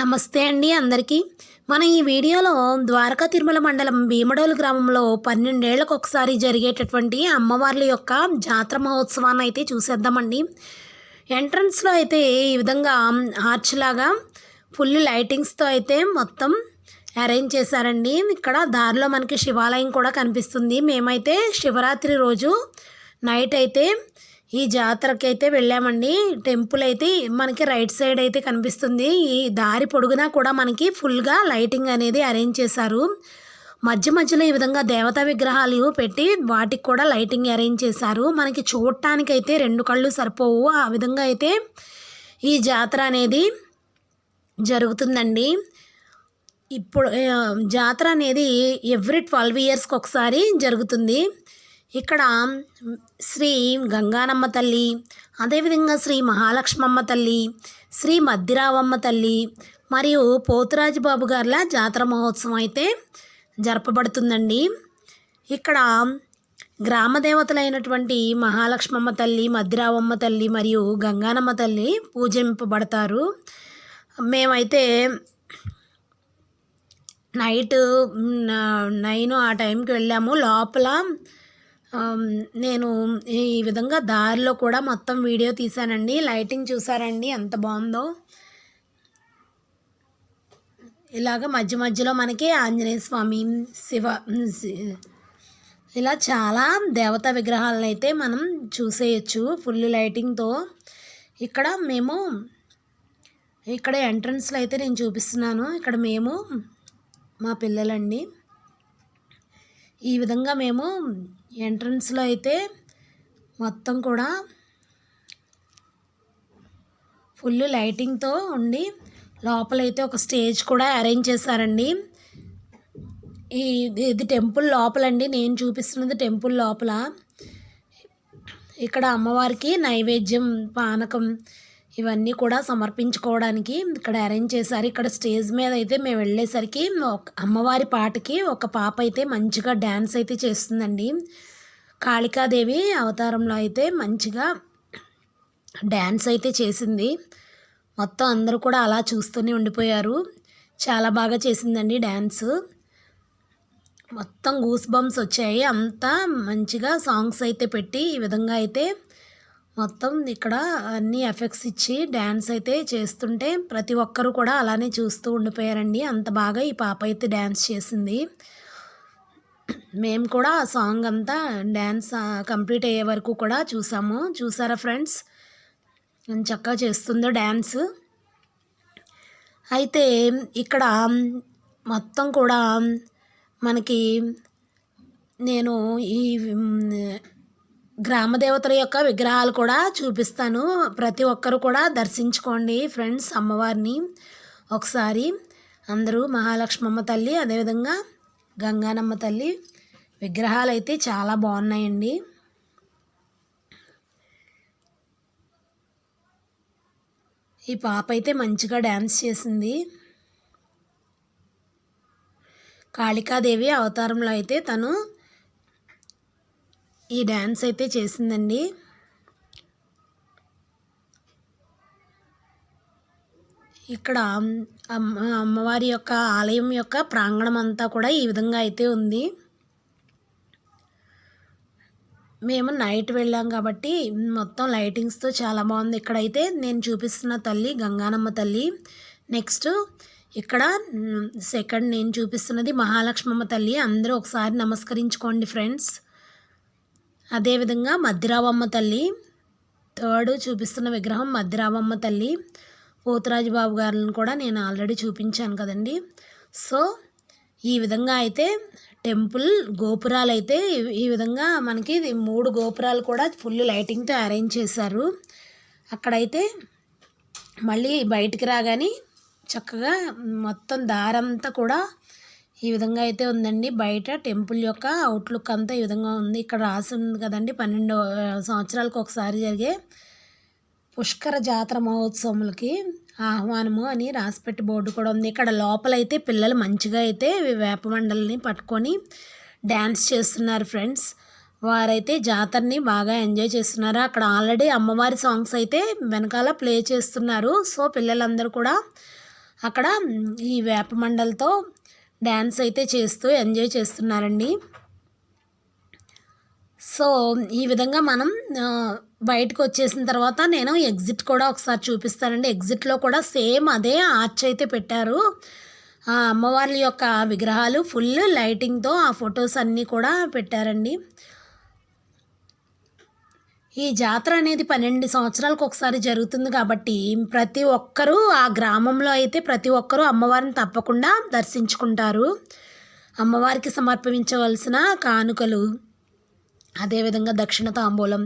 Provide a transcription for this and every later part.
నమస్తే అండి అందరికీ. మన ఈ వీడియోలో ద్వారకా తిరుమల మండలం భీమడోలు గ్రామంలో పన్నెండేళ్ళకు ఒకసారి జరిగేటటువంటి అమ్మవార్ల యొక్క జాతర మహోత్సవాన్ని అయితే చూసేద్దామండి. ఎంట్రన్స్లో అయితే ఈ విధంగా ఆర్చ్ లాగా ఫుల్ లైటింగ్స్తో అయితే మొత్తం అరేంజ్ చేశారండి. ఇక్కడ దారిలో మనకి శివాలయం కూడా కనిపిస్తుంది. మేమైతే శివరాత్రి రోజు నైట్ అయితే ఈ జాతరకైతే వెళ్ళామండి. టెంపుల్ అయితే మనకి రైట్ సైడ్ అయితే కనిపిస్తుంది. ఈ దారి పొడుగునా కూడా మనకి ఫుల్గా లైటింగ్ అనేది అరేంజ్ చేశారు. మధ్య మధ్యలో ఈ విధంగా దేవతా విగ్రహాలు పెట్టి వాటికి కూడా లైటింగ్ అరేంజ్ చేశారు. మనకి చూడటానికైతే రెండు కళ్ళు సరిపోవు. ఆ విధంగా అయితే ఈ జాతర అనేది జరుగుతుందండి. ఇప్పుడు జాతర అనేది ఎవ్రీ ట్వెల్వ్ ఇయర్స్కి ఒకసారి జరుగుతుంది. ఇక్కడ శ్రీ గంగానమ్మ తల్లి అదేవిధంగా శ్రీ మహాలక్ష్మమ్మ తల్లి శ్రీ మద్దిరావమ్మ తల్లి మరియు పోతురాజు బాబు గార్ల జాతర మహోత్సవం అయితే జరపబడుతుందండి. ఇక్కడ గ్రామ దేవతలైనటువంటి మహాలక్ష్మమ్మ తల్లి మద్దిరావమ్మ తల్లి మరియు గంగానమ్మ తల్లి పూజింపబడతారు. మేమైతే నైట్ నైన్ ఆ టైంకి వెళ్ళాము. లోపల నేను ఈ విధంగా దారిలో కూడా మొత్తం వీడియో తీశానండి. లైటింగ్ చూసారండి ఎంత బాగుందో. ఇలాగ మధ్య మధ్యలో మనకి ఆంజనేయ స్వామి శివ సి- ఇలా చాలా దేవతా విగ్రహాలను అయితే మనం చూసేయచ్చు ఫుల్ లైటింగ్తో. ఇక్కడ మేము ఇక్కడ ఎంట్రన్స్లో అయితే నేను చూపిస్తున్నాను. ఇక్కడ మేము మా పిల్లలండి. ఈ విధంగా మేము ఎంట్రన్స్లో అయితే మొత్తం కూడా ఫుల్ లైటింగ్తో ఉండి లోపలైతే ఒక స్టేజ్ కూడా అరేంజ్ చేశారండి. ఈ ఇది టెంపుల్ లోపలండి. నేను చూపిస్తున్నది టెంపుల్ లోపల. ఇక్కడ అమ్మవారికి నైవేద్యం పానకం ఇవన్నీ కూడా సమర్పించుకోవడానికి ఇక్కడ అరేంజ్ చేశారు. ఇక్కడ స్టేజ్ మీద అయితే మేము వెళ్ళేసరికి ఒక అమ్మవారి పాటకి ఒక పాప అయితే మంచిగా డ్యాన్స్ అయితే చేస్తుందండి. కాళికాదేవి అవతారంలో అయితే మంచిగా డ్యాన్స్ అయితే చేసింది. మొత్తం అందరూ కూడా అలా చూస్తూనే ఉండిపోయారు. చాలా బాగా చేసిందండి డ్యాన్స్ మొత్తం గూస్ బంప్స్ వచ్చాయి. అంతా మంచిగా సాంగ్స్ అయితే పెట్టి ఈ విధంగా అయితే మొత్తం ఇక్కడ అన్ని ఎఫెక్ట్స్ ఇచ్చి డ్యాన్స్ అయితే చేస్తుంటే ప్రతి ఒక్కరు కూడా అలానే చూస్తూ ఉండిపోయారండి. అంత బాగా ఈ పాప అయితే డ్యాన్స్ చేసింది. మేము కూడా ఆ సాంగ్ అంతా డ్యాన్స్ కంప్లీట్ అయ్యే వరకు కూడా చూసాము. చూసారా ఫ్రెండ్స్ చక్కగా చేస్తుందో డ్యాన్స్ అయితే ఇక్కడ మొత్తం కూడా మనకి నేను ఈ గ్రామ దేవతల యొక్క విగ్రహాలు కూడా చూపిస్తాను. ప్రతి ఒక్కరు కూడా దర్శించుకోండి ఫ్రెండ్స్ అమ్మవారిని. ఒకసారి అందరూ మహాలక్ష్మమ్మ తల్లి అదేవిధంగా గంగానమ్మ తల్లి విగ్రహాలు అయితే చాలా బాగున్నాయండి. ఈ పాప అయితే మంచిగా డ్యాన్స్ చేసింది. కాళికాదేవి అవతారంలో అయితే తను ఈ డ్యాన్స్ అయితే చేసిందండి. ఇక్కడ అమ్మ అమ్మవారి యొక్క ఆలయం యొక్క ప్రాంగణం అంతా కూడా ఈ విధంగా అయితే ఉంది. మేము నైట్ వెళ్ళాం కాబట్టి మొత్తం లైటింగ్స్తో చాలా బాగుంది. ఇక్కడైతే నేను చూపిస్తున్న తల్లి గంగానమ్మ తల్లి. నెక్స్ట్ ఇక్కడ సెకండ్ నేను చూపిస్తున్నది మహాలక్ష్మమ్మ తల్లి. అందరూ ఒకసారి నమస్కరించుకోండి ఫ్రెండ్స్. అదేవిధంగా మద్దిరావమ్మ తల్లి థర్డ్ చూపిస్తున్న విగ్రహం మద్దిరావమ్మ తల్లి. పోతురాజు బాబు గారిని కూడా నేను ఆల్రెడీ చూపించాను కదండి. సో ఈ విధంగా అయితే టెంపుల్ గోపురాలు అయితే ఈ- విధంగా మనకి మూడు గోపురాలు కూడా ఫుల్ లైటింగ్తో అరేంజ్ చేశారు. అక్కడైతే మళ్ళీ బయటికి రాగానే చక్కగా మొత్తం దారంతా కూడా ఈ విధంగా అయితే ఉందండి. బయట టెంపుల్ యొక్క అవుట్లుక్ అంతా ఈ విధంగా ఉంది. ఇక్కడ రాసి ఉంది కదండి. పన్నెండు సంవత్సరాలకు ఒకసారి జరిగే పుష్కర జాతర మహోత్సవములకి ఆహ్వానము అని రాసిపెట్టి బోర్డు కూడా ఉంది. ఇక్కడ లోపలైతే పిల్లలు మంచిగా అయితే వేప మండలిని పట్టుకొని డ్యాన్స్ చేస్తున్నారు ఫ్రెండ్స్. వారైతే జాతరని బాగా ఎంజాయ్ చేస్తున్నారు. అక్కడ ఆల్రెడీ అమ్మవారి సాంగ్స్ అయితే వెనకాల ప్లే చేస్తున్నారు. సో పిల్లలందరూ కూడా అక్కడ ఈ వేప మండలతో డ్యాన్స్ అయితే చేస్తూ ఎంజాయ్ చేస్తున్నారండి. సో ఈ విధంగా మనం బయటకు వచ్చేసిన తర్వాత నేను ఎగ్జిట్ కూడా ఒకసారి చూపిస్తానండి. ఎగ్జిట్లో కూడా సేమ్ అదే ఆర్చ్ అయితే పెట్టారు. అమ్మవార్ల యొక్క విగ్రహాలు ఫుల్ లైటింగ్తో ఆ ఫొటోస్ అన్నీ కూడా పెట్టారండి. ఈ జాతర అనేది పన్నెండు సంవత్సరాలకు ఒకసారి జరుగుతుంది కాబట్టి ప్రతి ఒక్కరూ ఆ గ్రామంలో అయితే ప్రతి ఒక్కరూ అమ్మవారిని తప్పకుండా దర్శించుకుంటారు. అమ్మవారికి సమర్పించవలసిన కానుకలు అదేవిధంగా దక్షిణ తాంబూలం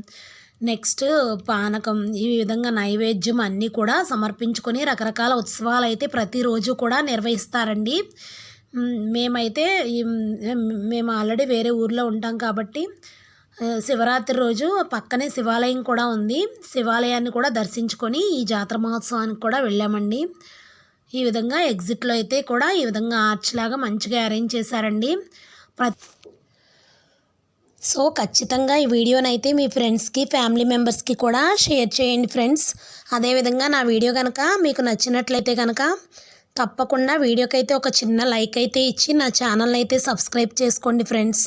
నెక్స్ట్ పానకం ఈ విధంగా నైవేద్యం అన్నీ కూడా సమర్పించుకొని రకరకాల ఉత్సవాలు అయితే ప్రతిరోజు కూడా నిర్వహిస్తారండి. మేమైతే మేము ఆల్రెడీ వేరే ఊర్లో ఉంటాం కాబట్టి శివరాత్రి రోజు పక్కనే శివాలయం కూడా ఉంది. శివాలయాన్ని కూడా దర్శించుకొని ఈ జాతర మహోత్సవానికి కూడా వెళ్ళామండి. ఈ విధంగా ఎగ్జిట్లో అయితే కూడా ఈ విధంగా ఆర్చ్ లాగా మంచిగా అరేంజ్ చేశారండి. ప్రతి సో ఖచ్చితంగా ఈ వీడియోనైతే మీ ఫ్రెండ్స్కి ఫ్యామిలీ మెంబర్స్కి కూడా షేర్ చేయండి ఫ్రెండ్స్. అదేవిధంగా నా వీడియో కనుక మీకు నచ్చినట్లయితే కనుక తప్పకుండా వీడియోకైతే ఒక చిన్న లైక్ అయితే ఇచ్చి నా ఛానల్ అయితే సబ్స్క్రైబ్ చేసుకోండి friends.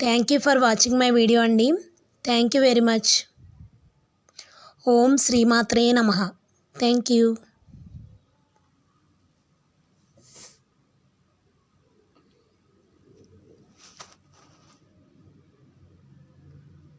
Thank you for watching my video అండి థ్యాంక్ యూ వెరీ మచ్ ఓం శ్రీమాత్రే నమ. Thank you